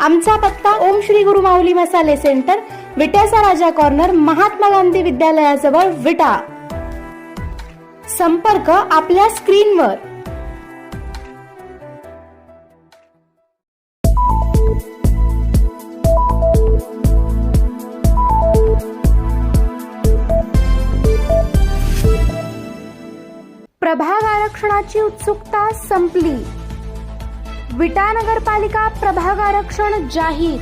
आमचा पत्ता ओम श्री गुरु माऊली मसाले सेंटर विट्याचा राजा कॉर्नर महात्मा गांधी विद्यालयाजवळ विटा. संपर्क आपल्या स्क्रीनवर. प्रभाग आरक्षणाची उत्सुकता संपली. विटा नगरपालिका प्रभाग आरक्षण जाहीर.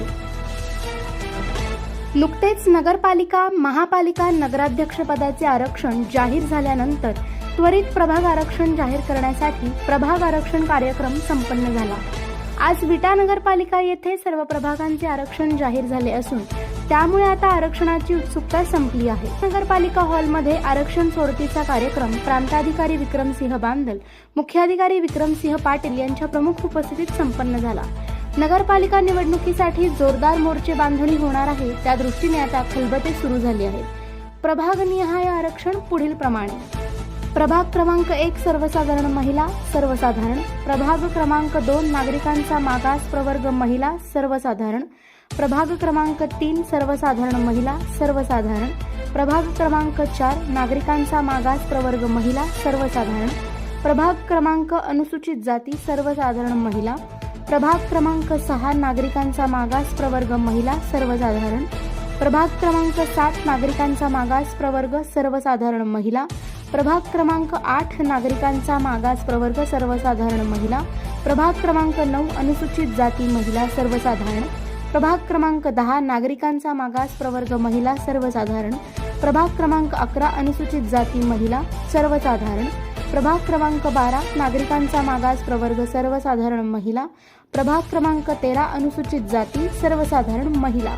नुकतेच नगरपालिका महापालिका नगराध्यक्षपदाचे आरक्षण जाहीर झाल्यानंतर त्वरित प्रभाग आरक्षण जाहीर करण्यासाठी प्रभाग आरक्षण कार्यक्रम संपन्न झाला. आज विटा नगरपालिका येथे सर्व प्रभागांचे आरक्षण जाहीर झाले असून त्यामुळे आता आरक्षणाची उत्सुकता संपली आहे. नगरपालिका हॉलमध्ये आरक्षण सोडतीचा कार्यक्रम प्रांताधिकारी विक्रमसिंह बांदल मुख्याधिकारी विक्रमसिंह पाटील यांच्या प्रमुख उपस्थितीत संपन्न झाला. नगरपालिका निवडणुकीसाठी जोरदार मोर्चे बांधणी होणार आहे. त्या दृष्टीने आता खलबते सुरू झाली आहेत प्रभागनिहाय आरक्षण पुढील प्रमाणे. प्रभाग क्रमांक एक सर्वसाधारण महिला सर्वसाधारण. प्रभाग क्रमांक दोन नागरिकांचा मागास प्रवर्ग महिला सर्वसाधारण. प्रभाग क्रमांक तीन सर्वसाधारण महिला सर्वसाधारण. प्रभाग क्रमांक चार नागरिकांचा मागास प्रवर्ग महिला सर्वसाधारण. प्रभाग क्रमांक अनुसूचित जाती सर्वसाधारण महिला. प्रभाग क्रमांक सहा नागरिकांचा मागास प्रवर्ग महिला सर्वसाधारण. प्रभाग क्रमांक सात नागरिकांचा मागास प्रवर्ग सर्वसाधारण महिला. प्रभाग क्रमांक आठ नागरिकांचा मागास प्रवर्ग सर्वसाधारण महिला. प्रभाग क्रमांक नऊ अनुसूचित जाती महिला सर्वसाधारण. प्रभाग क्रमांक दहा नागरिकांचा मागास प्रवर्ग महिला सर्वसाधारण. प्रभाग क्रमांक अकरा अनुसूचित जाती महिला सर्वसाधारण. प्रभाग क्रमांक बारा नागरिकांचा मागास प्रवर्ग सर्वसाधारण महिला. प्रभाग क्रमांक तेरा अनुसूचित जाती सर्वसाधारण महिला.